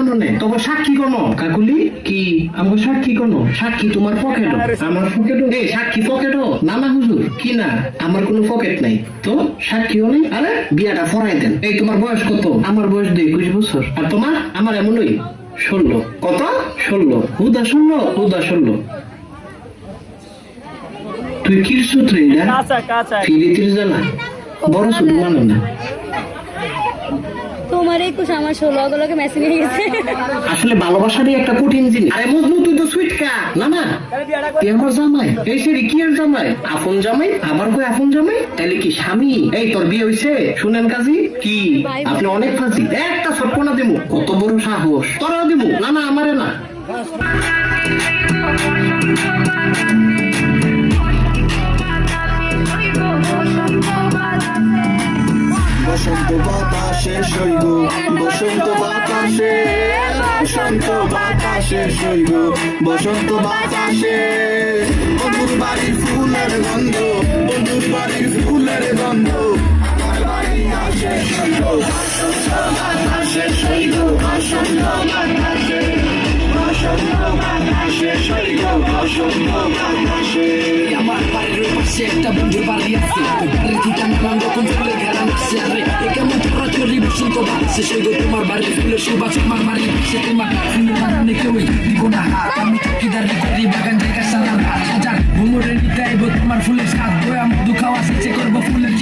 মনে তবে সাক্ষী কোন? কাকুলি কি? আমার সাক্ষী কোন? সাক্ষী তোমার পকেট আমার পকেট এ সাক্ষী পকেট না না হুজুর কি না? আমার কোনো পকেট নাই। তো সাক্ষীও নেই। আরে বিয়াটা ফরাই দেন। এই তোমার বয়স কত? আমার বয়স দুই একুশ বছর। আর তোমার? আমার এমনই। ষোলো। কত? ষোলো। হুদা ষোলো? হুদা ষোলো। তুই কি সূত্রে ফিরে জানা বড় ছোট মানে না। তোমার একুশ আমার ষোলো ওগুলোকে মেসেজ নিয়ে গেছে। আসলে ভালোবাসারই একটা কঠিন জিনিস। আরে মজনু তুই তো সুইট কা না না। তুই আমার জামাই। এই সে কি আর জামাই? আপন জামাই? আবার কই আপন জামাই? তাহলে কি স্বামী? এই তোর বিয়ে হইছে? শুনেন কাজী কি? আপনি অনেক ফাঁসি একটা সটকনা দিমু। কত বড় সাহস। তোরাও দিমু। না না আমারে না। বসন্ত বাতাসে সইগ বসন্ত বাতাসে বসন্ত বাতাসে সইগ বসন্ত বাতাসে। বন্ধুর বাড়ির ফুলের গন্ধ, বন্ধুর বাড়ির ফুলের গন্ধ। বাতাসে সইগ বসন্ত বাতাসে, বসন্ত আমার বাড়ির পাশে একটা বন্ধুর বাড়ি আছে। সেই গো তোমার বাড়ির ফুলের সুবাস তোমার বাড়ির পাশে তোমার ফুলের বাগানে কেউই দিব না হাত আমি চকিদার করি বাগান জায়গা সালাম হাজার ভ্রমণে নিতে তোমার ফুলের স্বাদ বয়া মধু খাওয়া শেষে করব ফুলের